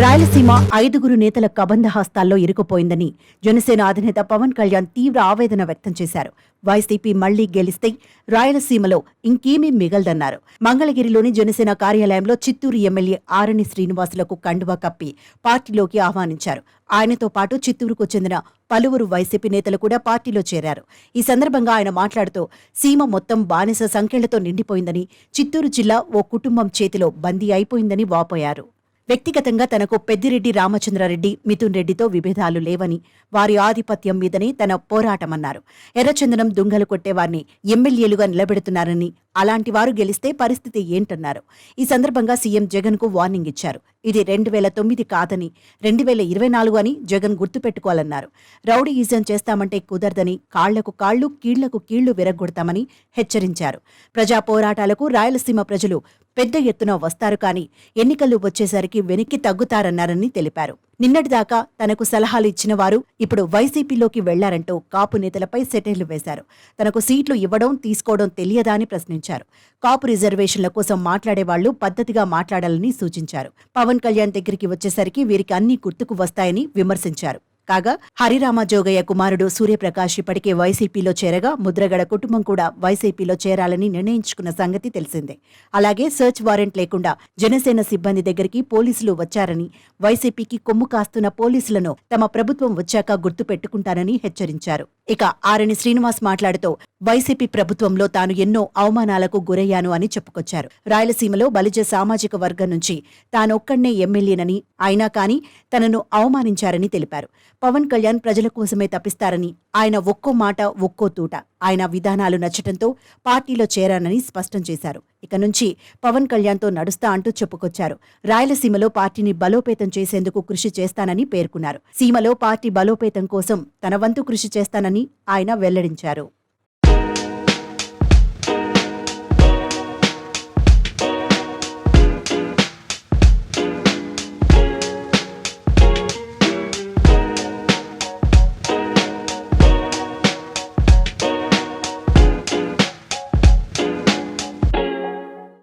రాయలసీమ ఐదుగురు నేతల కబంధ హస్తాల్లో ఇరుకుపోయిందని జనసేన అధినేత పవన్ కళ్యాణ్ తీవ్ర ఆవేదన వ్యక్తం చేశారు. వైసీపీ మళ్ళీ గెలిస్తే రాయలసీమలో ఇంకేమీ మిగలదన్నారు. మంగళగిరిలోని జనసేన కార్యాలయంలో చిత్తూరు ఎమ్మెల్యే ఆరణి శ్రీనివాసులకు కండువా కప్పి పార్టీలోకి ఆహ్వానించారు. ఆయనతో పాటు చిత్తూరుకు చెందిన పలువురు వైసీపీ నేతలు కూడా పార్టీలో చేరారు. ఈ సందర్భంగా ఆయన మాట్లాడుతూ సీమ మొత్తం బానిస సంఖ్యలతో నిండిపోయిందని చిత్తూరు జిల్లా ఓ కుటుంబం చేతిలో బందీ అయిపోయిందని వాపోయారు. వ్యక్తిగతంగా తనకు పెద్దిరెడ్డి రామచంద్రారెడ్డి మిథున్ రెడ్డితో విభేదాలు లేవని వారి ఆధిపత్యం మీదనే తన పోరాటమన్నారు. ఎర్రచందనం దుంగలు కొట్టేవారిని ఎమ్మెల్యేలుగా నిలబెడుతున్నారని అలాంటి వారు గెలిస్తే పరిస్థితి ఏంటన్నారు. ఈ సందర్భంగా సీఎం జగన్కు వార్నింగ్ ఇచ్చారు. ఇది రెండు వేల తొమ్మిది కాదని రెండు వేల ఇరవై నాలుగు అని జగన్ గుర్తుపెట్టుకోవాలన్నారు. రౌడీయిజం చేస్తామంటే కుదరదని కాళ్ళకు కాళ్ళు కీళ్ళకు కీళ్ళు విరగొడతామని హెచ్చరించారు. ప్రజా పోరాటాలకు రాయలసీమ ప్రజలు పెద్ద ఎత్తున వస్తారు కానీ ఎన్నికలు వచ్చేసరికి వెనక్కి తగ్గుతారన్నారని తెలిపారు. నిన్నటిదాకా తనకు సలహాలు ఇచ్చిన వారు ఇప్పుడు వైసీపీలోకి వెళ్ళారంటూ కాపు నేతలపై సెటైర్లు వేశారు. తనకు సీట్లు ఇవ్వడం తీసుకోవడం తెలియదా అని ప్రశ్నించారు. కాపు రిజర్వేషన్ల కోసం మాట్లాడేవాళ్ళు పద్ధతిగా మాట్లాడాలని సూచించారు. పవన్ కళ్యాణ్ దగ్గరికి వచ్చేసరికి వీరికి అన్ని గుర్తుకు వస్తాయని విమర్శించారు. కాగా హరిరామ జోగయ్య కుమారుడు సూర్యప్రకాష్ ఇప్పటికే వైసీపీలో చేరగా ముద్రగడ కుటుంబం కూడా వైసీపీలో చేరాలని నిర్ణయించుకున్న సంగతి తెలిసిందే. అలాగే సెర్చ్ వారెంట్ లేకుండా జనసేన సిబ్బంది దగ్గరికి పోలీసులు వచ్చారని వైసీపీకి కొమ్ము కాస్తున్న పోలీసులను తమ ప్రభుత్వం వచ్చాక గుర్తు పెట్టుకుంటానని హెచ్చరించారు. ఇక ఆరణి శ్రీనివాస్ మాట్లాడుతూ వైసీపీ ప్రభుత్వంలో తాను ఎన్నో అవమానాలకు గురయ్యాను అని చెప్పుకొచ్చారు. రాయలసీమలో బలిజ సామాజిక వర్గం నుంచి తానొక్కడే ఎమ్మెల్యేనని అయినా కానీ తనను అవమానించారని తెలిపారు. పవన్ కళ్యాణ్ ప్రజల కోసమే తప్పిస్తారని ఆయన ఒక్కో మాట ఒక్కో తూట ఆయన విధానాలు నచ్చటంతో పార్టీలో చేరానని స్పష్టం చేశారు. ఇక నుంచి పవన్ కళ్యాణ్తో నడుస్తా అంటూ చెప్పుకొచ్చారు. రాయలసీమలో పార్టీని బలోపేతం చేసేందుకు కృషి చేస్తానని పేర్కొన్నారు. సీమలో పార్టీ బలోపేతం కోసం తన వంతు కృషి చేస్తానని ఆయన వెల్లడించారు.